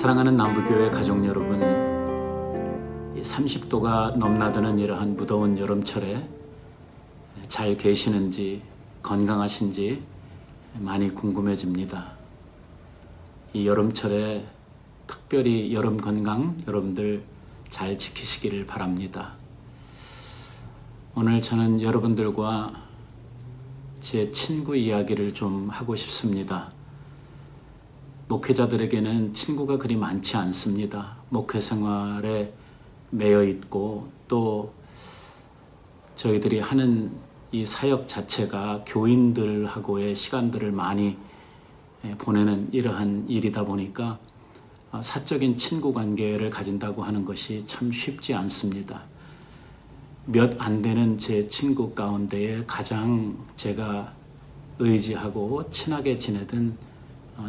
사랑하는 남부교회 가족 여러분, 이 30도가 넘나드는 이러한 무더운 여름철에 잘 계시는지 건강하신지 많이 궁금해집니다. 이 여름철에 특별히 여름 건강 여러분들 잘 지키시기를 바랍니다. 오늘 저는 여러분들과 제 친구 이야기를 좀 하고 싶습니다. 목회자들에게는 친구가 그리 많지 않습니다. 목회 생활에 매여 있고 또 저희들이 하는 이 사역 자체가 교인들하고의 시간들을 많이 보내는 이러한 일이다 보니까 사적인 친구 관계를 가진다고 하는 것이 참 쉽지 않습니다. 몇 안 되는 제 친구 가운데에 가장 제가 의지하고 친하게 지내던 어,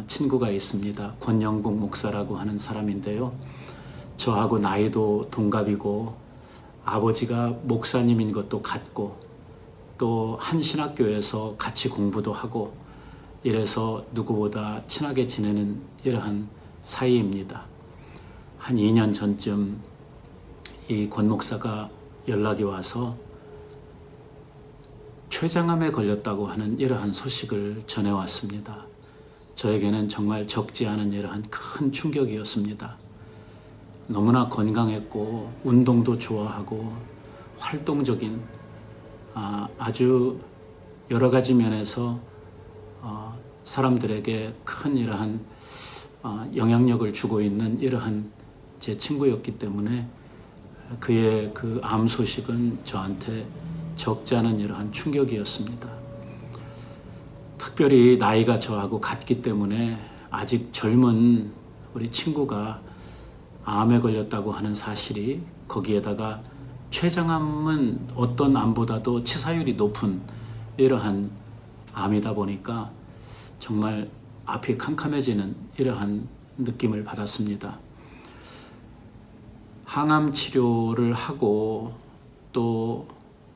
친구가 있습니다. 권영국 목사라고 하는 사람인데요. 저하고 나이도 동갑이고 아버지가 목사님인 것도 같고 또 한 신학교에서 같이 공부도 하고 이래서 누구보다 친하게 지내는 이러한 사이입니다. 한 2년 전쯤 이 권 목사가 연락이 와서 췌장암에 걸렸다고 하는 이러한 소식을 전해왔습니다. 저에게는 정말 적지 않은 이러한 큰 충격이었습니다. 너무나 건강했고 운동도 좋아하고 활동적인 아, 아주 여러 가지 면에서 어, 사람들에게 큰 이러한 어, 영향력을 주고 있는 이러한 제 친구였기 때문에 그의 그 암 소식은 저한테 적지 않은 이러한 충격이었습니다. 특별히 나이가 저하고 같기 때문에 아직 젊은 우리 친구가 암에 걸렸다고 하는 사실이 거기에다가 췌장암은 어떤 암보다도 치사율이 높은 이러한 암이다 보니까 정말 앞이 캄캄해지는 이러한 느낌을 받았습니다. 항암 치료를 하고 또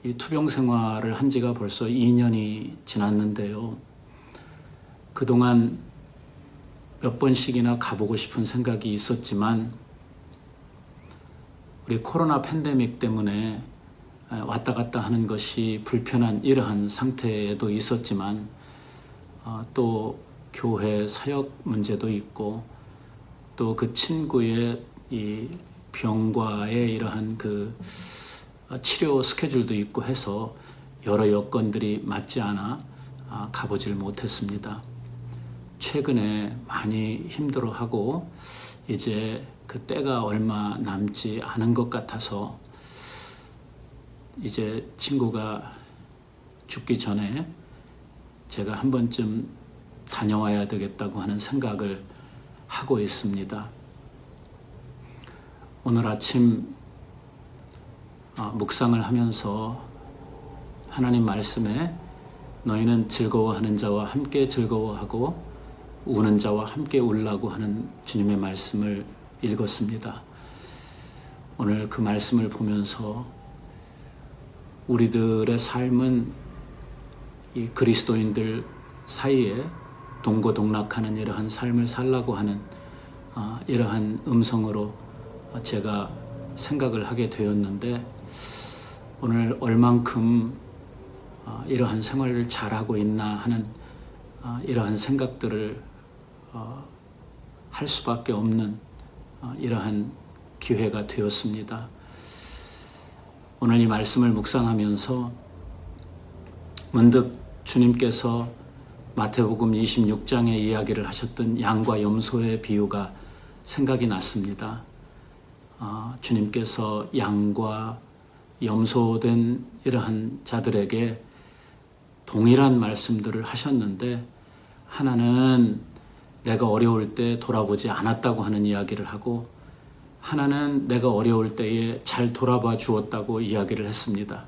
이 투병 생활을 한 지가 벌써 2년이 지났는데요. 그동안 몇 번씩이나 가보고 싶은 생각이 있었지만 우리 코로나 팬데믹 때문에 왔다 갔다 하는 것이 불편한 이러한 상태에도 있었지만 어, 또 교회 사역 문제도 있고 또 그 친구의 이 병과의 이러한 그 치료 스케줄도 있고 해서 여러 여건들이 맞지 않아 아, 가보질 못했습니다. 최근에 많이 힘들어하고 이제 그 때가 얼마 남지 않은 것 같아서 이제 친구가 죽기 전에 제가 한 번쯤 다녀와야 되겠다고 하는 생각을 하고 있습니다. 오늘 아침 어, 묵상을 하면서 하나님 말씀에 너희는 즐거워하는 자와 함께 즐거워하고 우는 자와 함께 울라고 하는 주님의 말씀을 읽었습니다. 오늘 그 말씀을 보면서 우리들의 삶은 이 그리스도인들 사이에 동고동락하는 이러한 삶을 살라고 하는 어, 이러한 음성으로 제가 생각을 하게 되었는데 오늘 얼만큼 어, 이러한 생활을 잘하고 있나 하는 어, 이러한 생각들을 할 수밖에 없는 이러한 기회가 되었습니다. 오늘 이 말씀을 묵상하면서 문득 주님께서 마태복음 26장의 이야기를 하셨던 양과 염소의 비유가 생각이 났습니다. 어, 주님께서 양과 염소된 이러한 자들에게 동일한 말씀들을 하셨는데 하나는 내가 어려울 때 돌아보지 않았다고 하는 이야기를 하고 하나는 내가 어려울 때에 잘 돌아봐 주었다고 이야기를 했습니다.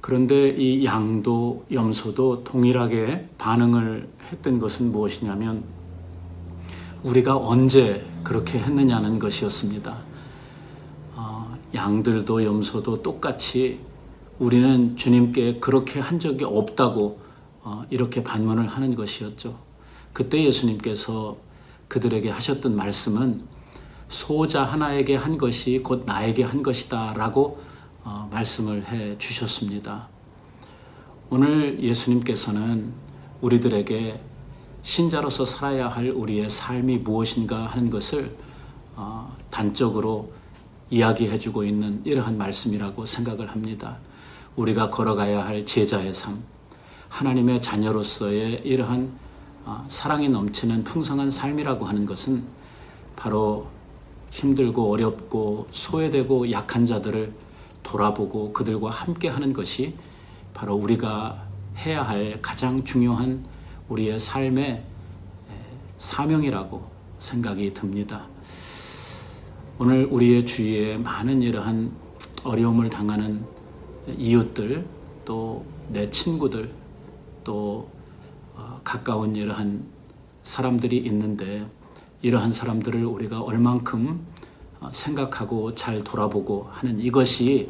그런데 이 양도 염소도 동일하게 반응을 했던 것은 무엇이냐면 우리가 언제 그렇게 했느냐는 것이었습니다. 어, 양들도 염소도 똑같이 우리는 주님께 그렇게 한 적이 없다고 어, 이렇게 반문을 하는 것이었죠. 그때 예수님께서 그들에게 하셨던 말씀은 소자 하나에게 한 것이 곧 나에게 한 것이다 라고 어, 말씀을 해 주셨습니다. 오늘 예수님께서는 우리들에게 신자로서 살아야 할 우리의 삶이 무엇인가 하는 것을 어, 단적으로 이야기해 주고 있는 이러한 말씀이라고 생각을 합니다. 우리가 걸어가야 할 제자의 삶, 하나님의 자녀로서의 이러한 어, 사랑이 넘치는 풍성한 삶이라고 하는 것은 바로 힘들고 어렵고 소외되고 약한 자들을 돌아보고 그들과 함께 하는 것이 바로 우리가 해야 할 가장 중요한 우리의 삶의 사명이라고 생각이 듭니다. 오늘 우리의 주위에 많은 이러한 어려움을 당하는 이웃들, 또 내 친구들, 또 어, 가까운 이러한 사람들이 있는데 이러한 사람들을 우리가 얼만큼 어, 생각하고 잘 돌아보고 하는 이것이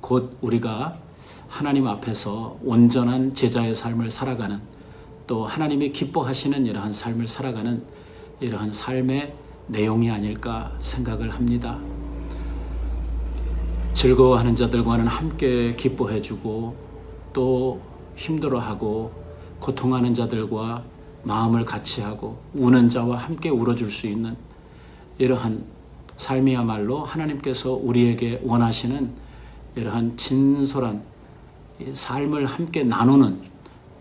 곧 우리가 하나님 앞에서 온전한 제자의 삶을 살아가는 또 하나님이 기뻐하시는 이러한 삶을 살아가는 이러한 삶의 내용이 아닐까 생각을 합니다. 즐거워하는 자들과는 함께 기뻐해주고 또 힘들어하고 고통하는 자들과 마음을 같이 하고 우는 자와 함께 울어줄 수 있는 이러한 삶이야말로 하나님께서 우리에게 원하시는 이러한 진솔한 이 삶을 함께 나누는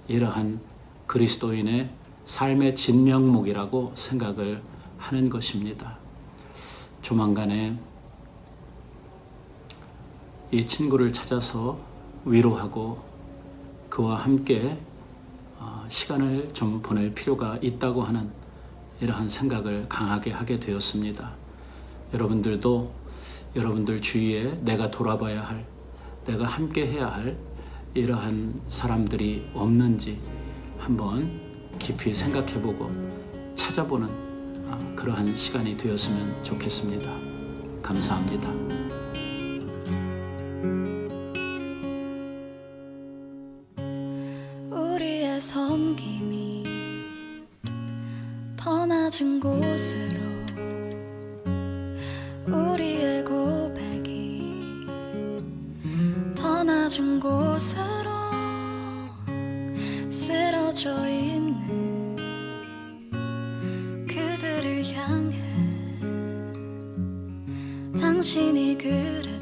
이러한 그리스도인의 삶의 진명목이라고 생각을 하는 것입니다. 조만간에 이 친구를 찾아서 위로하고 그와 함께 어, 시간을 좀 보낼 필요가 있다고 하는 이러한 생각을 강하게 하게 되었습니다. 여러분들도 여러분들 주위에 내가 돌아봐야 할, 내가 함께 해야 할 이러한 사람들이 없는지 한번 깊이 생각해보고 찾아보는 어, 그러한 시간이 되었으면 좋겠습니다. 감사합니다. 섬김이 더 낮은 곳으로 우리의 고백이 더 낮은 곳으로 쓰러져 있는 그들을 향해 당신이 그랬